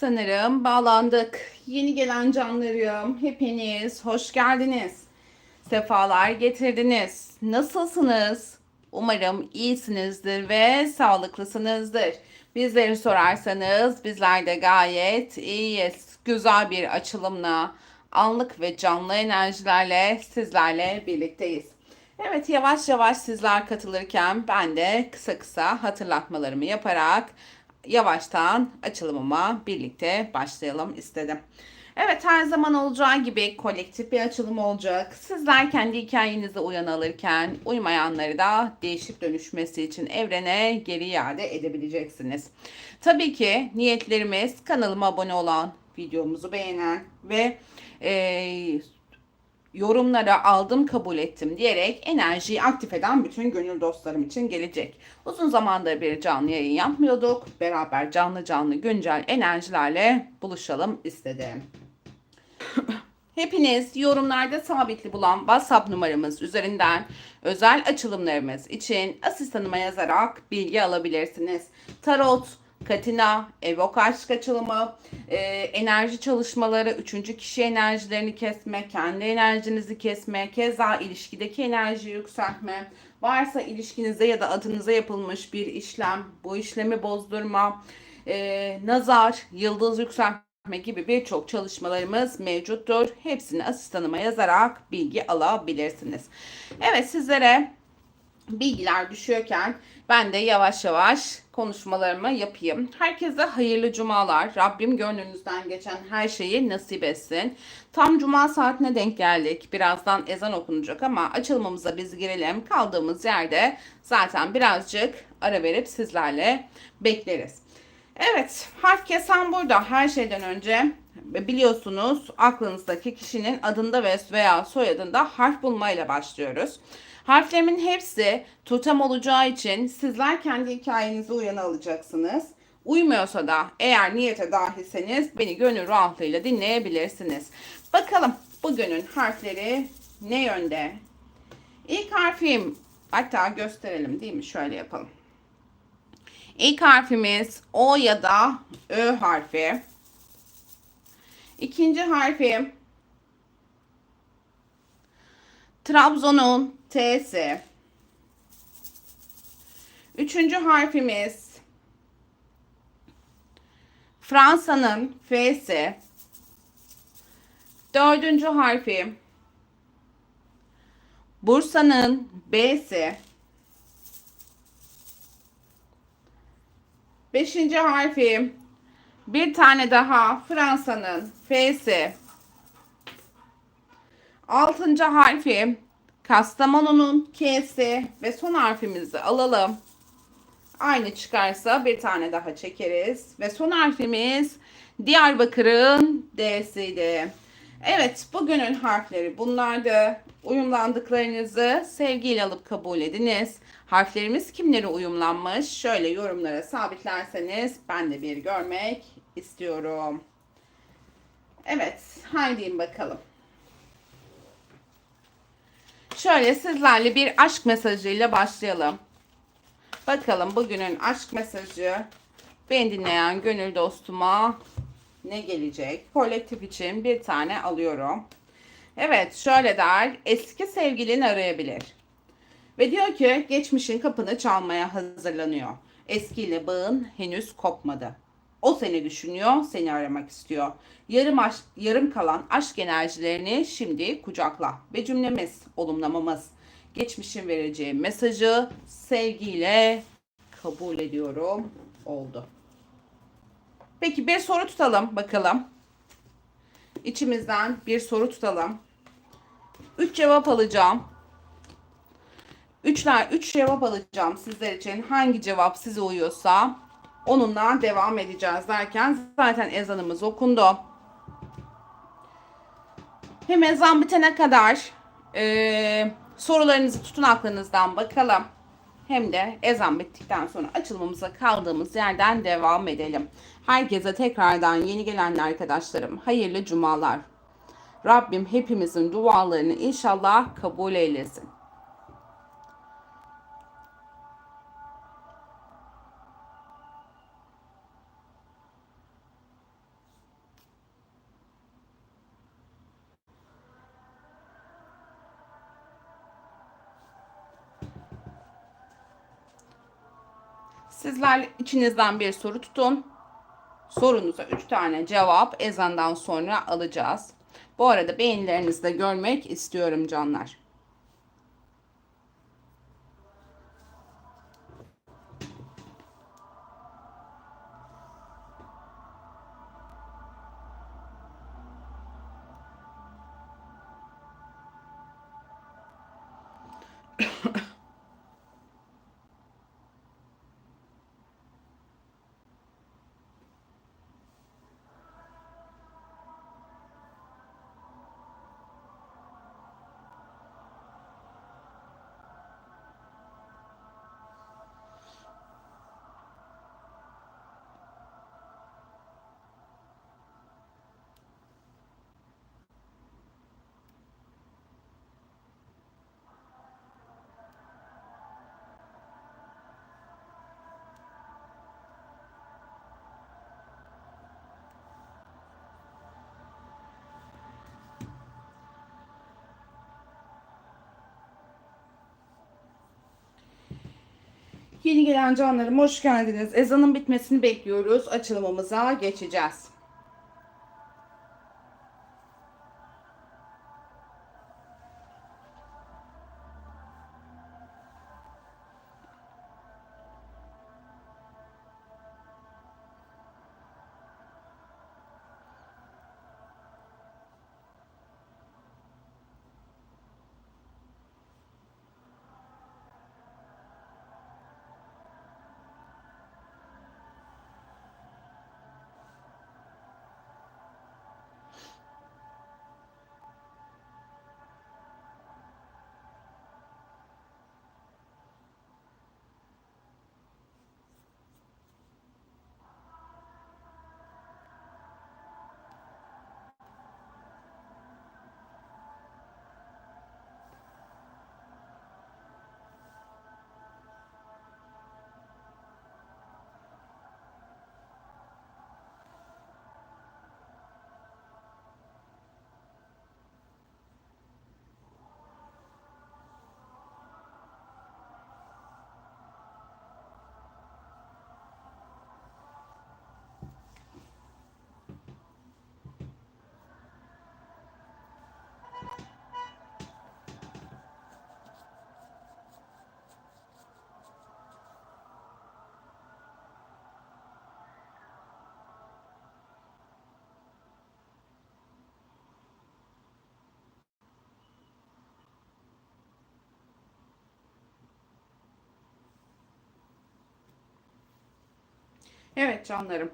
Sanırım bağlandık. Yeni gelen canlarım, hepiniz hoş geldiniz. Sefalar getirdiniz. Nasılsınız? Umarım iyisinizdir ve sağlıklısınızdır. Bizleri sorarsanız bizler de gayet iyiyiz. Güzel bir açılımla, anlık ve canlı enerjilerle sizlerle birlikteyiz. Evet yavaş yavaş sizler katılırken ben de kısa kısa hatırlatmalarımı yaparak yavaştan açılımıma birlikte başlayalım istedim. Evet her zaman olacağı gibi kolektif bir açılım olacak. Sizler kendi hikayenize uyan alırken uymayanları da değişip dönüşmesi için evrene geri iade edebileceksiniz. Tabii ki niyetlerimiz kanalıma abone olan, videomuzu beğenen ve e, yorumlara aldım kabul ettim diyerek enerjiyi aktif eden bütün gönül dostlarım için gelecek. Uzun zamandır bir canlı yayın yapmıyorduk. Beraber canlı canlı güncel enerjilerle buluşalım istedim. Hepiniz yorumlarda sabitli bulan WhatsApp numaramız üzerinden özel açılımlarımız için asistanıma yazarak bilgi alabilirsiniz. Tarot, Katina, Evok aşk açılımı, e, enerji çalışmaları, üçüncü kişi enerjilerini kesme, kendi enerjinizi kesme, keza ilişkideki enerjiyi yükseltme, varsa ilişkinize ya da adınıza yapılmış bir işlem, bu işlemi bozdurma, e, nazar, yıldız yükseltme gibi birçok çalışmalarımız mevcuttur. Hepsini asistanıma yazarak bilgi alabilirsiniz. Evet sizlere bilgiler düşüyorken ben de yavaş yavaş konuşmalarımı yapayım. Herkese hayırlı cumalar. Rabbim gönlünüzden geçen her şeyi nasip etsin. Tam cuma saatine denk geldik. Birazdan ezan okunacak ama açılmamıza biz girelim. Kaldığımız yerde zaten birazcık ara verip sizlerle bekleriz. Evet, harf kesen burada. Her şeyden önce biliyorsunuz aklınızdaki kişinin adında ve veya soyadında harf bulmayla başlıyoruz. Harflerimin hepsi tutam olacağı için sizler kendi hikayenize uyanı alacaksınız. Uymuyorsa da eğer niyete dahilseniz beni gönül rahatlığıyla dinleyebilirsiniz. Bakalım bugünün harfleri ne yönde? İlk harfim hatta gösterelim değil mi? Şöyle yapalım. İlk harfimiz O ya da Ö harfi. İkinci harfim Trabzon'un T'si. Üçüncü harfimiz Fransa'nın F'si. Dördüncü harfi Bursa'nın B'si. Beşinci harfi bir tane daha Fransa'nın F'si. Altıncı harfi Kastamonu'nun K'si ve son harfimizi alalım. Aynı çıkarsa bir tane daha çekeriz. Ve son harfimiz Diyarbakır'ın D'siydi. Evet bugünün harfleri bunlardı. Uyumlandıklarınızı sevgiyle alıp kabul ediniz. Harflerimiz kimlere uyumlanmış? Şöyle yorumlara sabitlerseniz ben de bir görmek istiyorum. Evet haydi bakalım. Şöyle sizlerle bir aşk mesajıyla başlayalım. Bakalım bugünün aşk mesajı beni dinleyen gönül dostuma ne gelecek? Kolektif için bir tane alıyorum. Evet şöyle der. Eski sevgilin arayabilir. Ve diyor ki geçmişin kapını çalmaya hazırlanıyor. Eskiyle bağın henüz kopmadı. O seni düşünüyor, seni aramak istiyor. Yarım, aşk, yarım kalan aşk enerjilerini şimdi kucakla. Ve cümlemiz, olumlamamız. Geçmişin vereceği mesajı sevgiyle kabul ediyorum. Oldu. Peki bir soru tutalım bakalım. İçimizden bir soru tutalım. Üç cevap alacağım. Üçler, üç cevap alacağım sizler için. Hangi cevap size uyuyorsa onunla devam edeceğiz derken zaten ezanımız okundu. Hem ezan bitene kadar e, sorularınızı tutun aklınızdan bakalım. Hem de ezan bittikten sonra açılmamıza kaldığımız yerden devam edelim. Herkese tekrardan yeni gelen arkadaşlarım hayırlı cumalar. Rabbim hepimizin dualarını inşallah kabul eylesin. Sizler içinizden bir soru tutun. Sorunuza 3 tane cevap ezandan sonra alacağız. Bu arada beğenilerinizi de görmek istiyorum canlar. Yeni gelen canlarım hoş geldiniz. Ezanın bitmesini bekliyoruz. Açılımımıza geçeceğiz. Evet canlarım.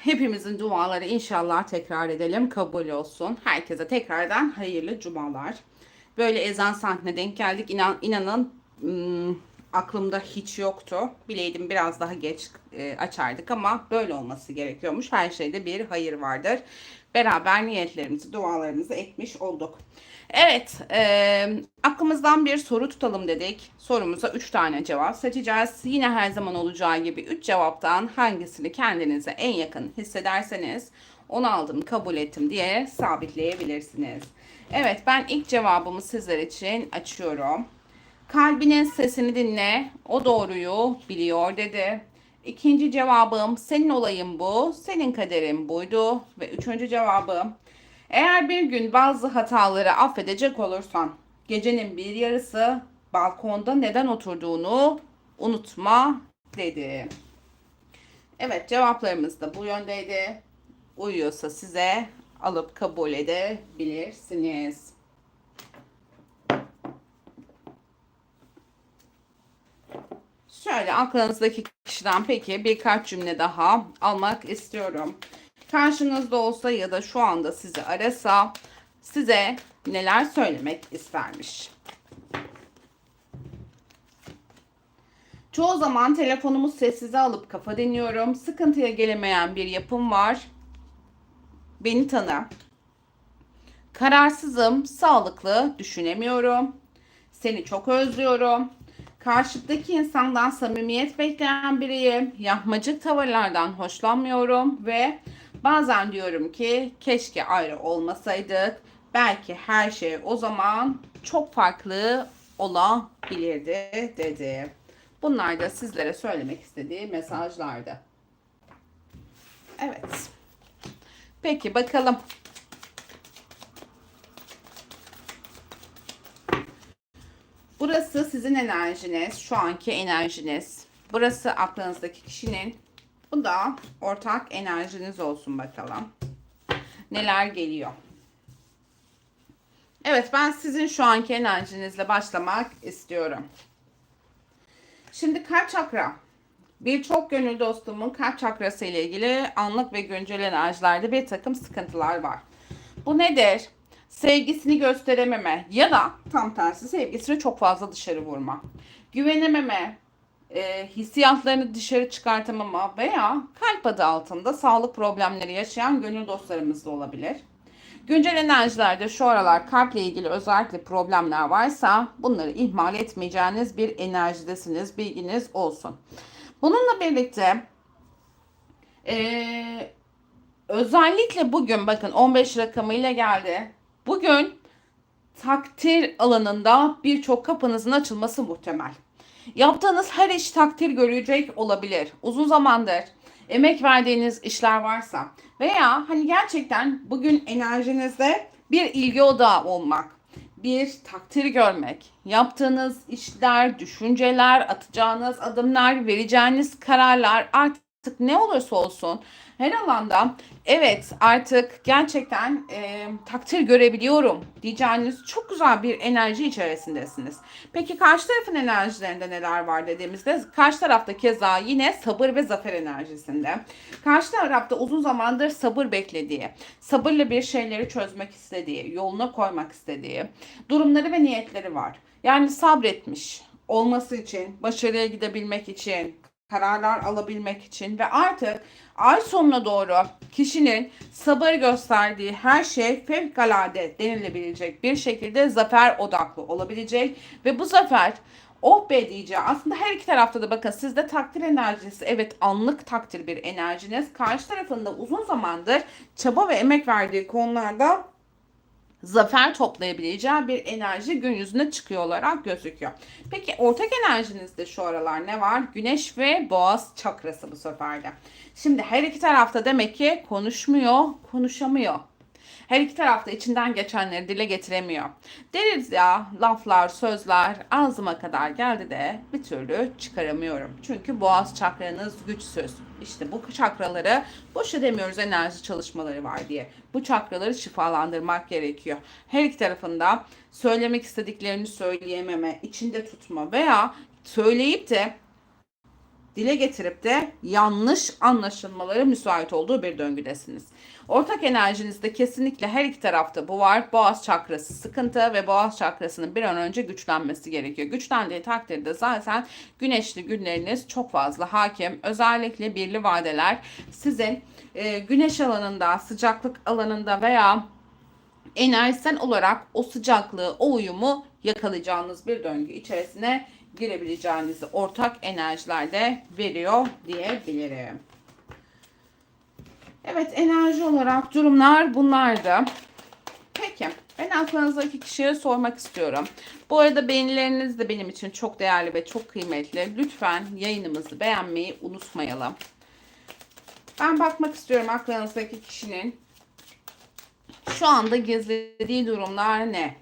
Hepimizin duaları inşallah tekrar edelim. Kabul olsun. Herkese tekrardan hayırlı cumalar. Böyle ezan saatine denk geldik. İnan, inanın ım, aklımda hiç yoktu. Bileydim biraz daha geç e, açardık ama böyle olması gerekiyormuş. Her şeyde bir hayır vardır. Beraber niyetlerimizi, dualarımızı etmiş olduk. Evet, e, aklımızdan bir soru tutalım dedik. Sorumuza 3 tane cevap seçeceğiz. Yine her zaman olacağı gibi 3 cevaptan hangisini kendinize en yakın hissederseniz onu aldım, kabul ettim diye sabitleyebilirsiniz. Evet, ben ilk cevabımı sizler için açıyorum. Kalbinin sesini dinle, o doğruyu biliyor dedi. İkinci cevabım senin olayın bu, senin kaderin buydu. Ve üçüncü cevabım eğer bir gün bazı hataları affedecek olursan gecenin bir yarısı balkonda neden oturduğunu unutma dedi. Evet cevaplarımız da bu yöndeydi. Uyuyorsa size alıp kabul edebilirsiniz. Şöyle aklınızdaki kişiden peki birkaç cümle daha almak istiyorum. Karşınızda olsa ya da şu anda sizi arasa size neler söylemek istermiş? Çoğu zaman telefonumu sessize alıp kafa deniyorum. Sıkıntıya gelemeyen bir yapım var. Beni tanı. Kararsızım, sağlıklı düşünemiyorum. Seni çok özlüyorum. Karşıdaki insandan samimiyet bekleyen biriyim. Yapmacık tavırlardan hoşlanmıyorum ve bazen diyorum ki keşke ayrı olmasaydık. Belki her şey o zaman çok farklı olabilirdi dedi. Bunlar da sizlere söylemek istediği mesajlardı. Evet. Peki bakalım. Burası sizin enerjiniz, şu anki enerjiniz. Burası aklınızdaki kişinin. Bu da ortak enerjiniz olsun bakalım. Neler geliyor? Evet ben sizin şu anki enerjinizle başlamak istiyorum. Şimdi kalp çakra. Birçok gönül dostumun kalp çakrası ile ilgili anlık ve güncel enerjilerde bir takım sıkıntılar var. Bu nedir? Sevgisini gösterememe ya da tam tersi sevgisini çok fazla dışarı vurma. Güvenememe, e, hissiyatlarını dışarı çıkartamama veya kalp adı altında sağlık problemleri yaşayan gönül dostlarımız da olabilir. Güncel enerjilerde şu aralar kalple ilgili özellikle problemler varsa bunları ihmal etmeyeceğiniz bir enerjidesiniz. Bilginiz olsun. Bununla birlikte ee, özellikle bugün bakın 15 rakamıyla geldi. Bugün takdir alanında birçok kapınızın açılması muhtemel. Yaptığınız her iş takdir görecek olabilir. Uzun zamandır emek verdiğiniz işler varsa veya hani gerçekten bugün enerjinizde bir ilgi odağı olmak, bir takdir görmek, yaptığınız işler, düşünceler, atacağınız adımlar, vereceğiniz kararlar artık ne olursa olsun her alanda evet artık gerçekten e, takdir görebiliyorum diyeceğiniz çok güzel bir enerji içerisindesiniz. Peki karşı tarafın enerjilerinde neler var dediğimizde karşı tarafta keza yine sabır ve zafer enerjisinde. Karşı tarafta uzun zamandır sabır beklediği, sabırla bir şeyleri çözmek istediği, yoluna koymak istediği durumları ve niyetleri var. Yani sabretmiş olması için, başarıya gidebilmek için, kararlar alabilmek için ve artık ay sonuna doğru kişinin sabır gösterdiği her şey fevkalade denilebilecek bir şekilde zafer odaklı olabilecek ve bu zafer oh be diyeceği aslında her iki tarafta da bakın sizde takdir enerjisi evet anlık takdir bir enerjiniz. Karşı tarafında uzun zamandır çaba ve emek verdiği konularda zafer toplayabileceği bir enerji gün yüzüne çıkıyor olarak gözüküyor. Peki ortak enerjinizde şu aralar ne var? Güneş ve boğaz çakrası bu seferde. Şimdi her iki tarafta demek ki konuşmuyor, konuşamıyor. Her iki tarafta içinden geçenleri dile getiremiyor. Deriz ya laflar, sözler ağzıma kadar geldi de bir türlü çıkaramıyorum. Çünkü boğaz çakranız güçsüz. İşte bu çakraları boşa demiyoruz enerji çalışmaları var diye. Bu çakraları şifalandırmak gerekiyor. Her iki tarafında söylemek istediklerini söyleyememe, içinde tutma veya söyleyip de dile getirip de yanlış anlaşılmaları müsait olduğu bir döngüdesiniz. Ortak enerjinizde kesinlikle her iki tarafta bu var. Boğaz çakrası sıkıntı ve boğaz çakrasının bir an önce güçlenmesi gerekiyor. Güçlendiği takdirde zaten güneşli günleriniz çok fazla hakim. Özellikle birli vadeler sizin e, güneş alanında, sıcaklık alanında veya enerjisel olarak o sıcaklığı, o uyumu yakalayacağınız bir döngü içerisine girebileceğinizi ortak enerjilerde veriyor diyebilirim. Evet enerji olarak durumlar bunlardı. Peki ben aklınızdaki kişiye sormak istiyorum. Bu arada beğenileriniz de benim için çok değerli ve çok kıymetli. Lütfen yayınımızı beğenmeyi unutmayalım. Ben bakmak istiyorum aklınızdaki kişinin şu anda gizlediği durumlar ne?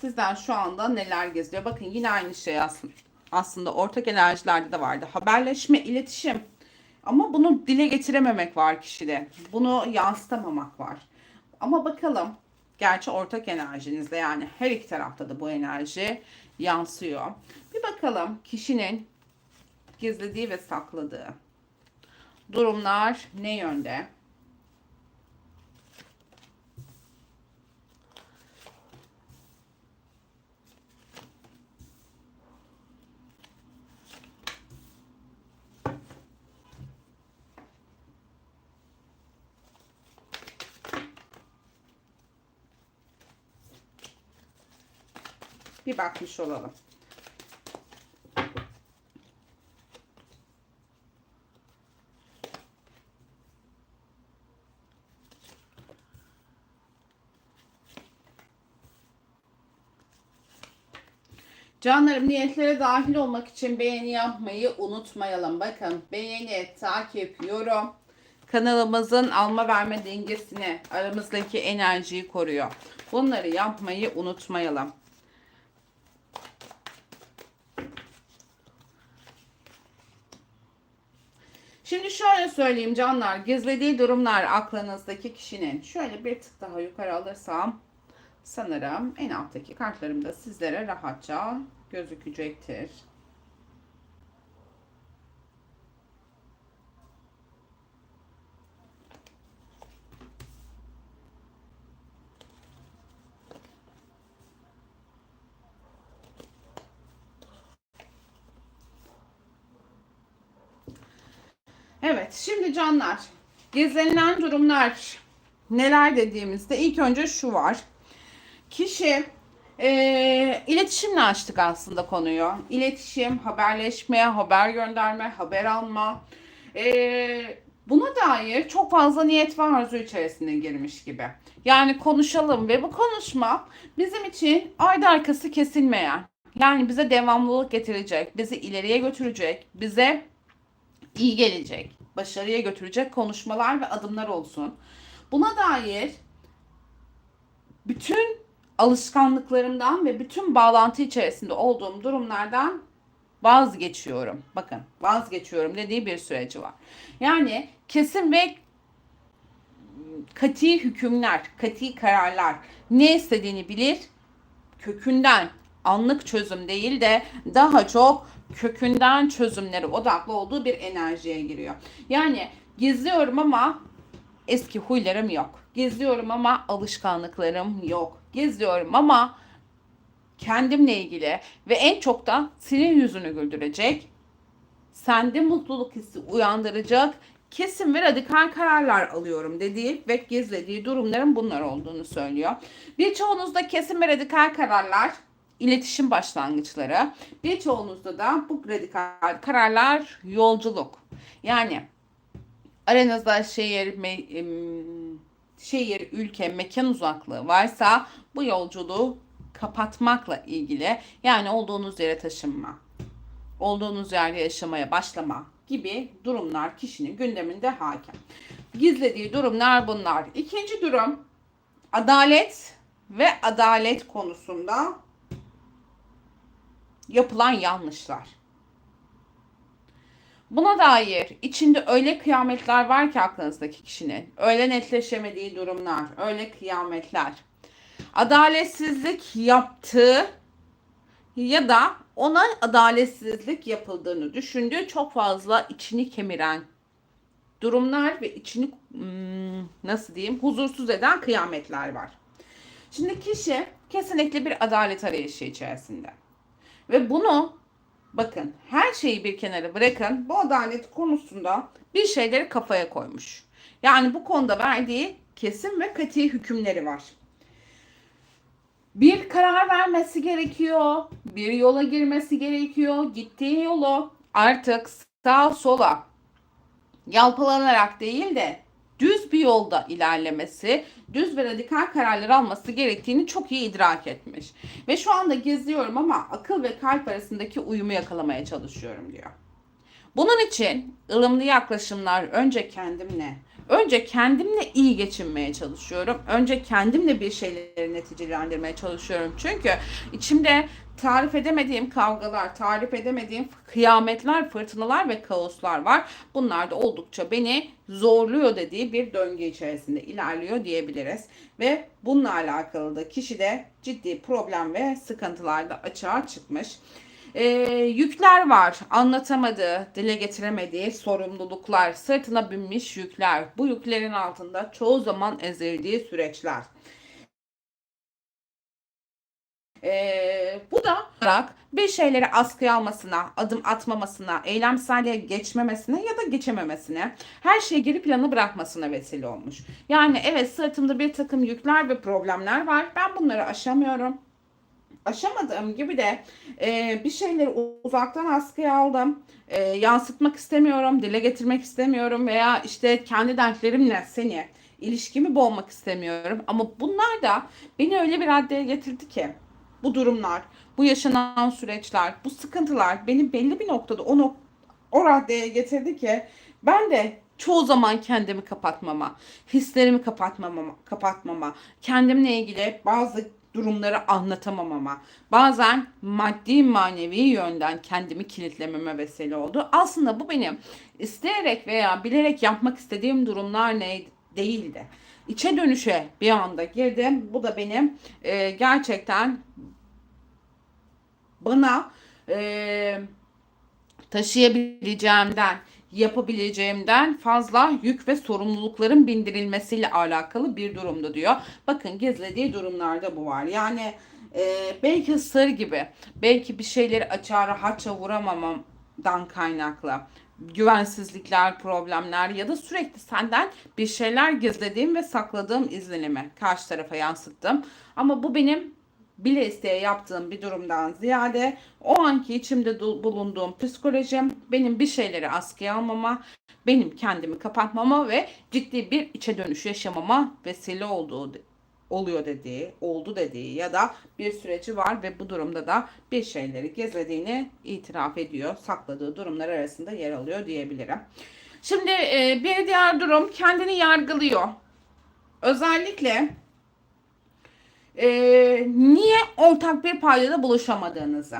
Sizden şu anda neler geziyor? Bakın yine aynı şey aslında. Aslında ortak enerjilerde de vardı. Haberleşme, iletişim. Ama bunu dile getirememek var kişide. Bunu yansıtamamak var. Ama bakalım. Gerçi ortak enerjinizde yani her iki tarafta da bu enerji yansıyor. Bir bakalım kişinin gizlediği ve sakladığı durumlar ne yönde? Bir bakmış olalım. Canlarım niyetlere dahil olmak için beğeni yapmayı unutmayalım. Bakın beğeni, takip, yorum kanalımızın alma verme dengesini, aramızdaki enerjiyi koruyor. Bunları yapmayı unutmayalım. Şimdi şöyle söyleyeyim canlar, gizlediği durumlar aklınızdaki kişinin şöyle bir tık daha yukarı alırsam sanırım en alttaki kartlarım da sizlere rahatça gözükecektir. Evet, şimdi canlar, gizlenilen durumlar neler dediğimizde ilk önce şu var. Kişi e, iletişimle açtık aslında konuyu. İletişim, haberleşme, haber gönderme, haber alma. E, buna dair çok fazla niyet ve arzu içerisinde girmiş gibi. Yani konuşalım ve bu konuşma bizim için ayda arkası kesilmeyen, yani bize devamlılık getirecek, bizi ileriye götürecek, bize iyi gelecek, başarıya götürecek konuşmalar ve adımlar olsun. Buna dair bütün alışkanlıklarımdan ve bütün bağlantı içerisinde olduğum durumlardan vazgeçiyorum. Bakın vazgeçiyorum dediği bir süreci var. Yani kesin ve kati hükümler, kati kararlar ne istediğini bilir, kökünden anlık çözüm değil de daha çok kökünden çözümleri odaklı olduğu bir enerjiye giriyor. Yani gizliyorum ama eski huylarım yok. Gizliyorum ama alışkanlıklarım yok. Gizliyorum ama kendimle ilgili ve en çok da senin yüzünü güldürecek, sende mutluluk hissi uyandıracak kesin ve radikal kararlar alıyorum dediği ve gizlediği durumların bunlar olduğunu söylüyor. Birçoğunuzda kesin ve radikal kararlar iletişim başlangıçları. Birçoğunuzda da bu radikal kararlar yolculuk. Yani aranızda şehir, me, şehir, ülke, mekan uzaklığı varsa bu yolculuğu kapatmakla ilgili yani olduğunuz yere taşınma, olduğunuz yerde yaşamaya başlama gibi durumlar kişinin gündeminde hakim. Gizlediği durumlar bunlar. İkinci durum adalet ve adalet konusunda yapılan yanlışlar. Buna dair içinde öyle kıyametler var ki aklınızdaki kişinin, öyle netleşemediği durumlar, öyle kıyametler. Adaletsizlik yaptığı ya da ona adaletsizlik yapıldığını düşündüğü çok fazla içini kemiren durumlar ve içini hmm, nasıl diyeyim huzursuz eden kıyametler var. Şimdi kişi kesinlikle bir adalet arayışı içerisinde. Ve bunu bakın her şeyi bir kenara bırakın bu adalet konusunda bir şeyleri kafaya koymuş. Yani bu konuda verdiği kesin ve kati hükümleri var. Bir karar vermesi gerekiyor. Bir yola girmesi gerekiyor. Gittiği yolu artık sağ sola yalpalanarak değil de düz bir yolda ilerlemesi, düz ve radikal kararlar alması gerektiğini çok iyi idrak etmiş. Ve şu anda geziyorum ama akıl ve kalp arasındaki uyumu yakalamaya çalışıyorum diyor. Bunun için ılımlı yaklaşımlar önce kendimle, önce kendimle iyi geçinmeye çalışıyorum. Önce kendimle bir şeyleri neticelendirmeye çalışıyorum. Çünkü içimde tarif edemediğim kavgalar, tarif edemediğim kıyametler, fırtınalar ve kaoslar var. Bunlar da oldukça beni zorluyor dediği bir döngü içerisinde ilerliyor diyebiliriz. Ve bununla alakalı da kişide ciddi problem ve sıkıntılar da açığa çıkmış. Ee, yükler var. Anlatamadığı, dile getiremediği sorumluluklar, sırtına binmiş yükler. Bu yüklerin altında çoğu zaman ezildiği süreçler. Ee, bu da bir şeyleri askıya almasına, adım atmamasına, eylemselliğe geçmemesine ya da geçememesine, her şeyi geri plana bırakmasına vesile olmuş. Yani evet sırtımda bir takım yükler ve problemler var. Ben bunları aşamıyorum. Aşamadığım gibi de e, bir şeyleri uzaktan askıya aldım. E, yansıtmak istemiyorum, dile getirmek istemiyorum veya işte kendi dertlerimle seni ilişkimi boğmak istemiyorum. Ama bunlar da beni öyle bir raddeye getirdi ki bu durumlar, bu yaşanan süreçler, bu sıkıntılar beni belli bir noktada o, nok o raddeye getirdi ki ben de çoğu zaman kendimi kapatmama, hislerimi kapatmama, kapatmama, kendimle ilgili bazı durumları anlatamamama, bazen maddi manevi yönden kendimi kilitlememe vesile oldu. Aslında bu benim isteyerek veya bilerek yapmak istediğim durumlar ne değildi. İçe dönüşe bir anda girdim. Bu da benim e, gerçekten bana e, taşıyabileceğimden, yapabileceğimden fazla yük ve sorumlulukların bindirilmesiyle alakalı bir durumdu diyor. Bakın gizlediği durumlarda bu var. Yani e, belki sır gibi, belki bir şeyleri açığa rahatça vuramamamdan kaynaklı güvensizlikler, problemler ya da sürekli senden bir şeyler gizlediğim ve sakladığım izlenimi karşı tarafa yansıttım. Ama bu benim bile isteye yaptığım bir durumdan ziyade o anki içimde bulunduğum psikolojim benim bir şeyleri askıya almama, benim kendimi kapatmama ve ciddi bir içe dönüş yaşamama vesile olduğu oluyor dediği, oldu dediği ya da bir süreci var ve bu durumda da bir şeyleri gizlediğini itiraf ediyor. Sakladığı durumlar arasında yer alıyor diyebilirim. Şimdi bir diğer durum kendini yargılıyor. Özellikle e, niye ortak bir paydada buluşamadığınızı,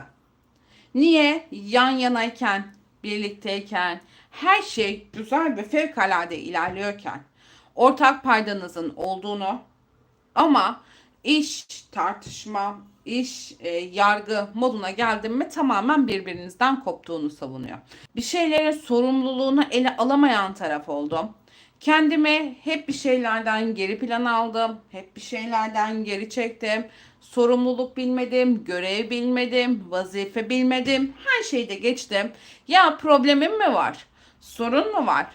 niye yan yanayken, birlikteyken, her şey güzel ve fevkalade ilerliyorken ortak paydanızın olduğunu ama iş, tartışma, iş, e, yargı moduna geldim mi tamamen birbirinizden koptuğunu savunuyor. Bir şeylerin sorumluluğunu ele alamayan taraf oldum. Kendimi hep bir şeylerden geri plan aldım. Hep bir şeylerden geri çektim. Sorumluluk bilmedim, görev bilmedim, vazife bilmedim. Her şeyde geçtim. Ya problemim mi var? Sorun mu var?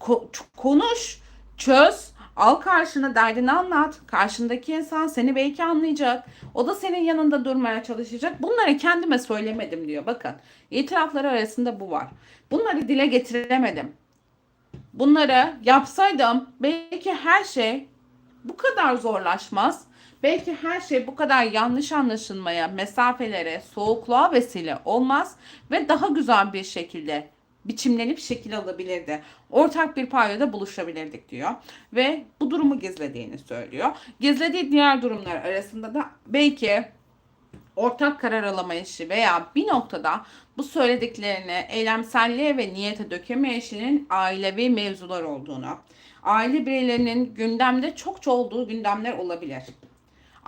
Ko- konuş, çöz Al karşına derdini anlat. Karşındaki insan seni belki anlayacak. O da senin yanında durmaya çalışacak. Bunları kendime söylemedim diyor. Bakın itirafları arasında bu var. Bunları dile getiremedim. Bunları yapsaydım belki her şey bu kadar zorlaşmaz. Belki her şey bu kadar yanlış anlaşılmaya, mesafelere, soğukluğa vesile olmaz ve daha güzel bir şekilde biçimlenip şekil alabilirdi. Ortak bir paydada buluşabilirdik diyor. Ve bu durumu gizlediğini söylüyor. Gizlediği diğer durumlar arasında da belki ortak karar alamayışı veya bir noktada bu söylediklerini eylemselliğe ve niyete dökemeyişinin ailevi mevzular olduğunu, aile bireylerinin gündemde çokça olduğu gündemler olabilir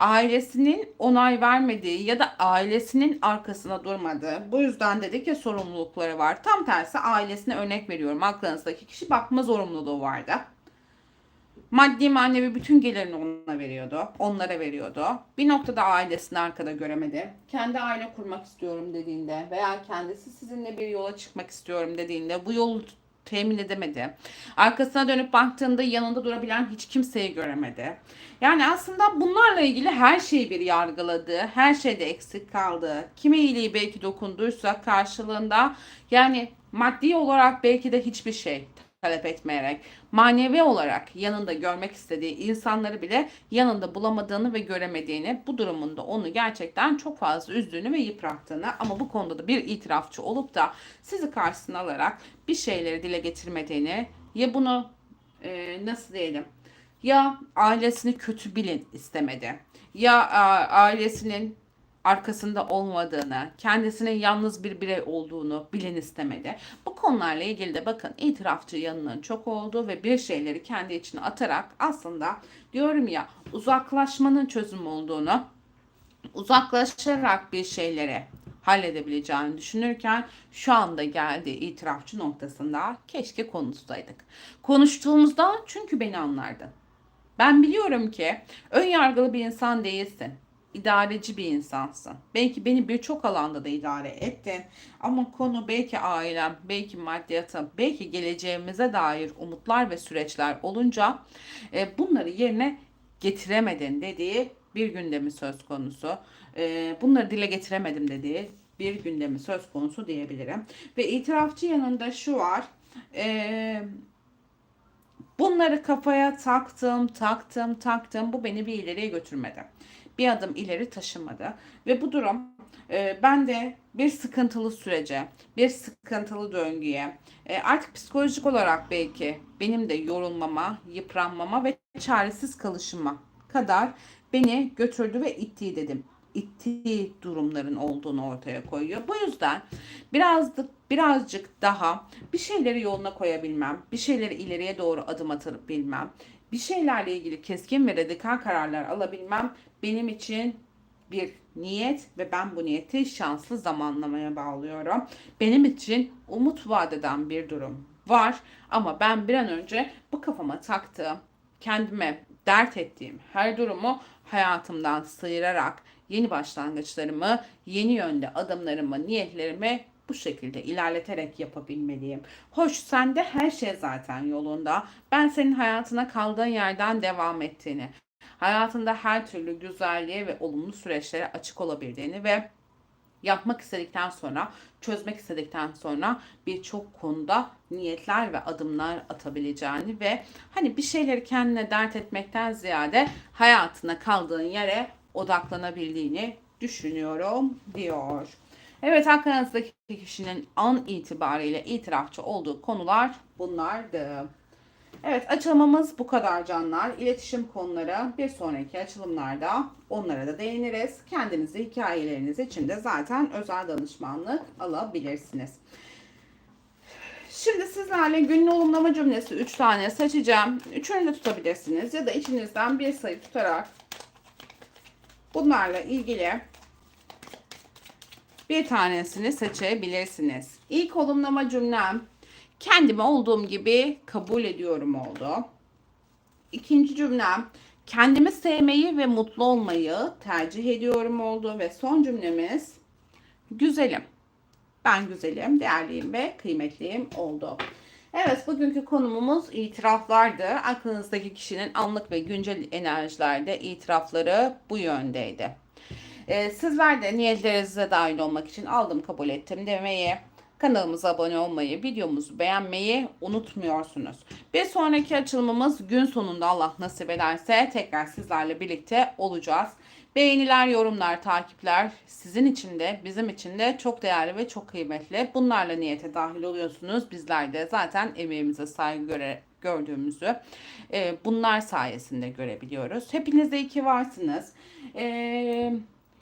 ailesinin onay vermediği ya da ailesinin arkasına durmadığı bu yüzden dedi ki sorumlulukları var. Tam tersi ailesine örnek veriyorum. Aklınızdaki kişi bakma zorunluluğu vardı. Maddi manevi bütün gelirini ona veriyordu. Onlara veriyordu. Bir noktada ailesini arkada göremedi. Kendi aile kurmak istiyorum dediğinde veya kendisi sizinle bir yola çıkmak istiyorum dediğinde bu yolu temin edemedi. Arkasına dönüp baktığında yanında durabilen hiç kimseyi göremedi. Yani aslında bunlarla ilgili her şeyi bir yargıladı. Her şeyde eksik kaldı. Kimi iyiliği belki dokunduysa karşılığında yani maddi olarak belki de hiçbir şey talep etmeyerek manevi olarak yanında görmek istediği insanları bile yanında bulamadığını ve göremediğini bu durumunda onu gerçekten çok fazla üzdüğünü ve yıprattığını ama bu konuda da bir itirafçı olup da sizi karşısına alarak bir şeyleri dile getirmediğini ya bunu e, nasıl diyelim ya ailesini kötü bilin istemedi ya a, ailesinin arkasında olmadığını, kendisinin yalnız bir birey olduğunu bilen istemedi. Bu konularla ilgili de bakın itirafçı yanının çok oldu ve bir şeyleri kendi içine atarak aslında diyorum ya uzaklaşmanın çözüm olduğunu, uzaklaşarak bir şeyleri halledebileceğini düşünürken şu anda geldiği itirafçı noktasında keşke konuşsaydık. Konuştuğumuzda çünkü beni anlardın. Ben biliyorum ki ön yargılı bir insan değilsin idareci bir insansın. Belki beni birçok alanda da idare ettin ama konu belki ailem, belki maddiyatım, belki geleceğimize dair umutlar ve süreçler olunca e, bunları yerine getiremedin dediği bir gündemi söz konusu. E, bunları dile getiremedim dediği bir gündemi söz konusu diyebilirim. Ve itirafçı yanında şu var. E, bunları kafaya taktım, taktım, taktım. Bu beni bir ileriye götürmedi bir adım ileri taşımadı. Ve bu durum e, ben de bir sıkıntılı sürece, bir sıkıntılı döngüye, e, artık psikolojik olarak belki benim de yorulmama, yıpranmama ve çaresiz kalışıma kadar beni götürdü ve ittiği dedim. İttiği durumların olduğunu ortaya koyuyor. Bu yüzden birazcık birazcık daha bir şeyleri yoluna koyabilmem, bir şeyleri ileriye doğru adım atabilmem, bir şeylerle ilgili keskin ve radikal kararlar alabilmem benim için bir niyet ve ben bu niyeti şanslı zamanlamaya bağlıyorum. Benim için umut vadeden bir durum var ama ben bir an önce bu kafama taktığım, kendime dert ettiğim her durumu hayatımdan sıyırarak yeni başlangıçlarımı, yeni yönde adımlarımı, niyetlerimi bu şekilde ilerleterek yapabilmeliyim. Hoş sende her şey zaten yolunda. Ben senin hayatına kaldığın yerden devam ettiğini, hayatında her türlü güzelliğe ve olumlu süreçlere açık olabildiğini ve yapmak istedikten sonra, çözmek istedikten sonra birçok konuda niyetler ve adımlar atabileceğini ve hani bir şeyleri kendine dert etmekten ziyade hayatına kaldığın yere odaklanabildiğini düşünüyorum diyor. Evet aklınızdaki kişinin an itibariyle itirafçı olduğu konular bunlardı. Evet açılımımız bu kadar canlar. İletişim konuları bir sonraki açılımlarda onlara da değiniriz. Kendinizi hikayeleriniz için de zaten özel danışmanlık alabilirsiniz. Şimdi sizlerle günün olumlama cümlesi 3 tane seçeceğim. Üçünü de tutabilirsiniz ya da içinizden bir sayı tutarak bunlarla ilgili bir tanesini seçebilirsiniz. İlk olumlama cümlem kendimi olduğum gibi kabul ediyorum oldu. İkinci cümlem kendimi sevmeyi ve mutlu olmayı tercih ediyorum oldu ve son cümlemiz güzelim. Ben güzelim, değerliyim ve kıymetliyim oldu. Evet bugünkü konumuz itiraflardı. Aklınızdaki kişinin anlık ve güncel enerjilerde itirafları bu yöndeydi. Ee, sizler de niyetlerinize dahil olmak için aldım kabul ettim demeyi, kanalımıza abone olmayı, videomuzu beğenmeyi unutmuyorsunuz. Bir sonraki açılımımız gün sonunda Allah nasip ederse tekrar sizlerle birlikte olacağız. Beğeniler, yorumlar, takipler sizin için de bizim için de çok değerli ve çok kıymetli. Bunlarla niyete dahil oluyorsunuz. Bizler de zaten emeğimize saygı göre gördüğümüzü e, bunlar sayesinde görebiliyoruz. Hepiniz iyi ki varsınız. E,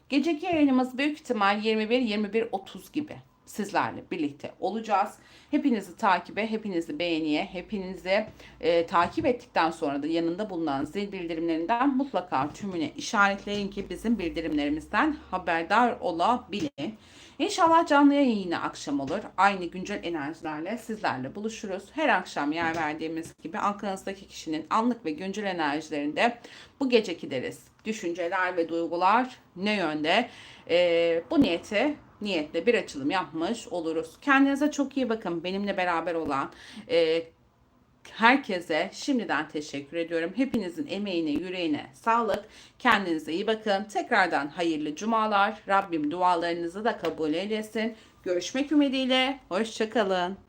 geceki yayınımız büyük ihtimal 21-21.30 gibi sizlerle birlikte olacağız. Hepinizi takibe, hepinizi beğeniye, hepinizi e, takip ettikten sonra da yanında bulunan zil bildirimlerinden mutlaka tümüne işaretleyin ki bizim bildirimlerimizden haberdar olabilin. İnşallah canlı yayın yine akşam olur. Aynı güncel enerjilerle sizlerle buluşuruz. Her akşam yer verdiğimiz gibi aklınızdaki kişinin anlık ve güncel enerjilerinde bu geceki deriz. Düşünceler ve duygular ne yönde? Ee, bu niyeti niyetle bir açılım yapmış oluruz. Kendinize çok iyi bakın. Benimle beraber olan e, herkese şimdiden teşekkür ediyorum. Hepinizin emeğine, yüreğine sağlık. Kendinize iyi bakın. Tekrardan hayırlı cumalar. Rabbim dualarınızı da kabul eylesin. Görüşmek ümidiyle. Hoşçakalın.